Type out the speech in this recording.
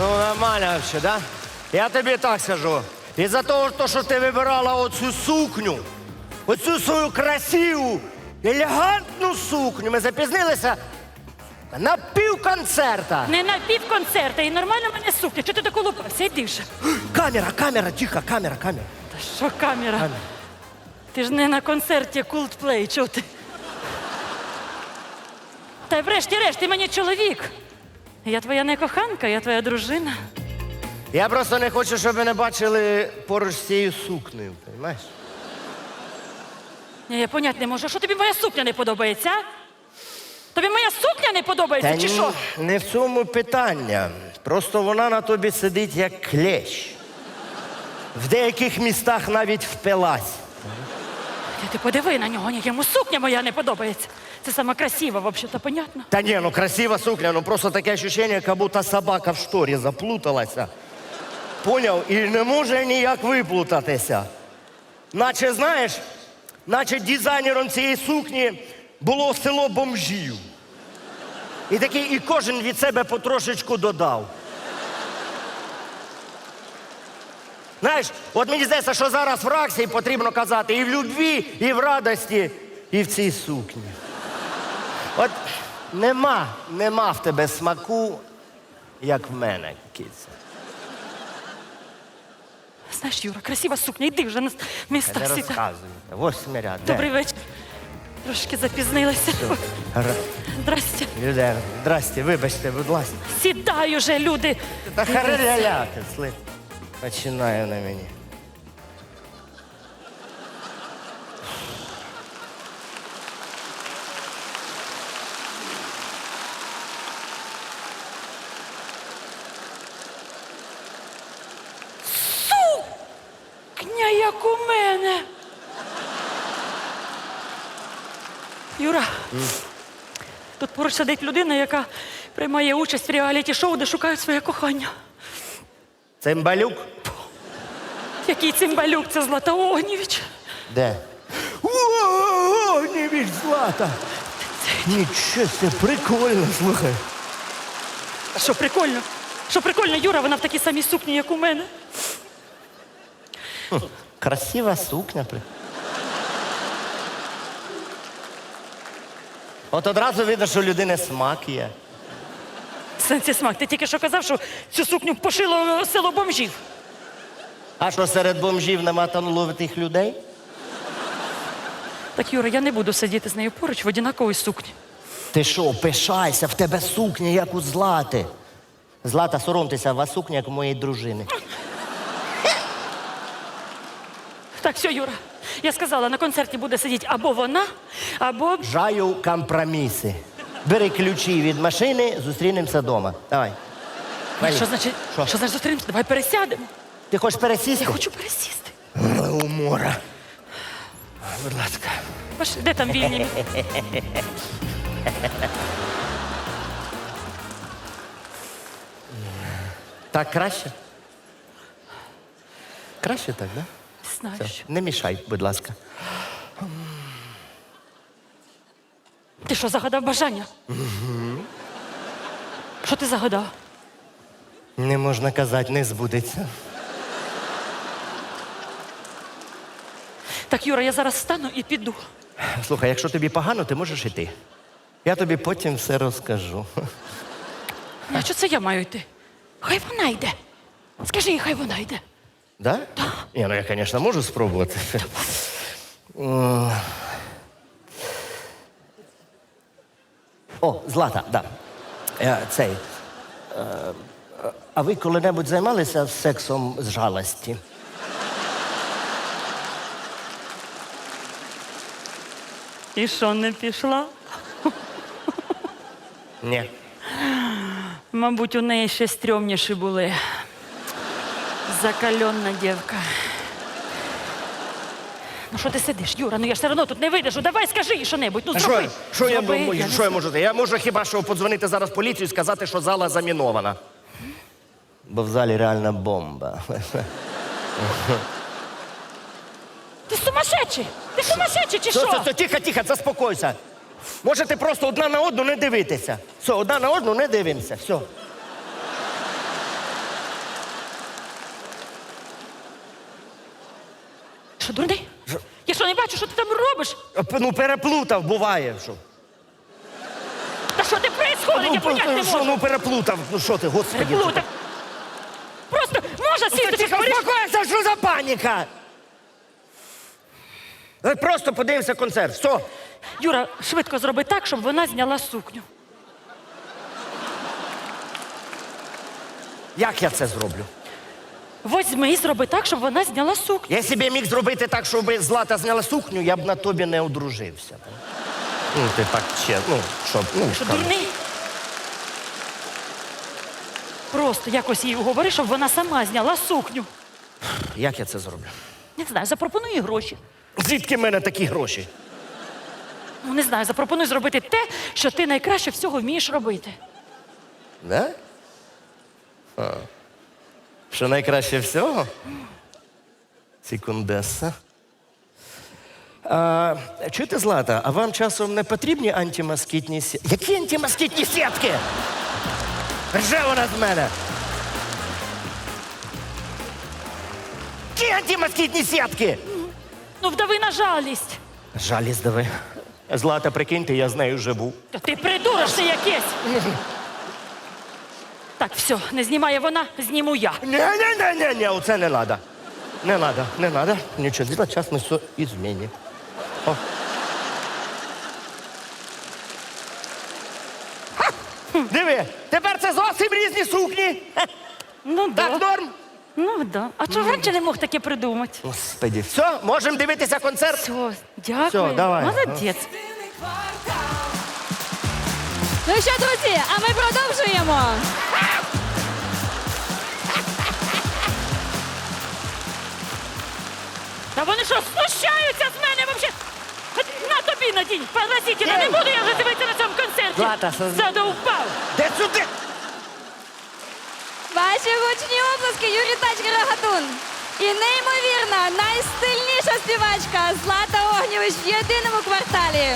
Ну, нормально вообще, да? Я тобі так скажу. Із-за того, то, що ти вибирала оцю сукню, оцю свою красиву, елегантну сукню, ми запізнилися на пів концерта. Не на пів концерта і нормально мене сукня. Чого ти так улупався? Іди ж. Камера, камера, тихо, камера, камера. Та що камера? Ти ж не на концерті Coldplay, чого ти? Та й врешті-решт, ти мені чоловік. Я твоя не коханка, я твоя дружина. Я просто не хочу, щоб мене бачили поруч з цією сукнею, розумієш? Ні, Я понять не можу, що тобі моя сукня не подобається, а? Тобі моя сукня не подобається, чи ні, що? не в цьому питання. Просто вона на тобі сидить як клещ. В деяких містах навіть впилась. Ти, ти подиви на нього, ні, йому сукня моя не подобається. Це сама красива, взагалі, понятно? Та ні, ну красива сукня, ну просто таке ощущение, як будто собака в шторі заплуталася. Поняв? І не може ніяк виплутатися. Наче, знаєш, наче дизайнером цієї сукні було село бомжів. І такий, і кожен від себе потрошечку додав. Знаєш, от мені здається, що зараз в раксі потрібно казати і в любві, і в радості, і в цій сукні. От нема, нема в тебе смаку, як в мене, кіця. Знаєш, Юра, красива сукня, йди вже на міста Не сіда. розказуйте. Восьмий ряд. де? Добрий вечір. Трошки запізнилася. Р- Здрасте. Люди, здрасте, вибачте, будь ласка. Сідай уже, люди. Та хареляляти, сли. Починає на мені. Кня, як у мене. Юра, тут поруч сидить людина, яка приймає участь в реаліті-шоу, де шукають своє кохання. Цимбалюк? Який цимбалюк, це Злата Огнєвіч. Де? О, не від злата. Нічого себе, прикольно, слухай. Що прикольно? Що прикольно, Юра, вона в такій самій сукні, як у мене. Красива сукня. при- От одразу видно, що у людини смак є. Сенсі смак, ти тільки що казав, що цю сукню пошило село бомжів. А що серед бомжів нема талановитих людей? Так, Юра, я не буду сидіти з нею поруч в однаковій сукні. Ти що, пишайся, в тебе сукня, як у злати. Злата, соромтеся, у вас сукня, як у моєї дружини. Так, все, Юра. Я сказала, на концерті буде сидіти або вона, або. Жаю компроміси. Бери ключі від машини, зустрінемося вдома. Давай. Валі. Що значить? Що? Що значить зустрінемося? Давай пересядемо. Ти хочеш пересісти? Я хочу пересісти. Умора. Будь ласка. Пошли, де там вільні? Так краще? Краще так, да? Не що. Не мішай, будь ласка. Ти що, загадав бажання? Що ти загадав? Не можна казати, не збудеться. Так, Юра, я зараз встану і піду. Слухай, якщо тобі погано, ти можеш іти. Я тобі потім все розкажу. А що це я маю йти? Хай вона йде. Скажи їй, хай вона йде. Да? Ні, ну я, звісно, можу спробувати. М. О, Злата, да. Е, Цей. е, А ви коли-небудь займалися сексом з жалості? І що, не пішла? Ні. Мабуть, у неї ще стрьомніші були. Закальонна дівка. Ну що ти сидиш, Юра? Ну я ж все одно тут не вийдеш. Давай скажи їй що-небудь. Ну А зроби. що, що, я, Зроби, можу- не що я можу? Я можу хіба що подзвонити зараз в поліцію і сказати, що зала замінована. Бо в залі реальна бомба. Ти сумасшедший! Ти сумасшедший чи Що, що? це, це, тихо, тихо, заспокойся. Можете просто одна на одну не дивитися. Все, одна на одну не дивимося. Все. що, дурний? Я що не бачу, що ти там робиш? Ну, переплутав, буває. Що? Та що ти происходить? Я понять не що, можу. ну переплутав. Ну що ти, господи. Переплутав. Просто можна сісти Тихо, говориш? успокойся, що за паніка? Е, Просто подивимося концерт. Все. Юра, швидко зроби так, щоб вона зняла сукню. Як я це зроблю? Возьми і зроби так, щоб вона зняла сукню. Я собі міг зробити так, щоб Злата зняла сукню, я б на тобі не одружився. Ну, ти так ще, ну, щоб, ну, Що там. дурний? Просто якось їй уговори, щоб вона сама зняла сукню. Як я це зроблю? Не знаю, запропонуй їй гроші. Звідки в мене такі гроші? Ну, не знаю, запропонуй зробити те, що ти найкраще всього вмієш робити. Да? А. Що найкраще всього? Секундеса. А, чуєте, Злата, а вам часом не потрібні антимоскітні сітки? Які антимоскітні сітки? Рже вона з мене. Які антимоскітні сітки? Ну, вдави на жалість. Жалі здави. Злата, прикиньте, я з нею живу. Та ти придурочний якийсь. Так, все, не знімає вона, зніму я. Ні, оце не треба. Не треба, не треба. Нічого, діла час ми все і змінимо. О. Ха! Диви, тепер це зовсім різні сукні. Хе, Ну да. Так, норм. Ну да. А чого раніше не мог таке придумати? Господи, все, можемо дивитися концерт. Все, дякую. Всьо, давай. Молодець. Ну що, друзі, а ми продовжуємо. Що, знущаються з мене вообще? На тобі надінь, паразитіна, не буду я вже дивитися на цьому концерті. Злата, Задовбав. Де сюди? Ваші гучні обласки Юрій Тачка Рагатун. І неймовірна, найстильніша співачка Злата Огнєвич в єдиному кварталі.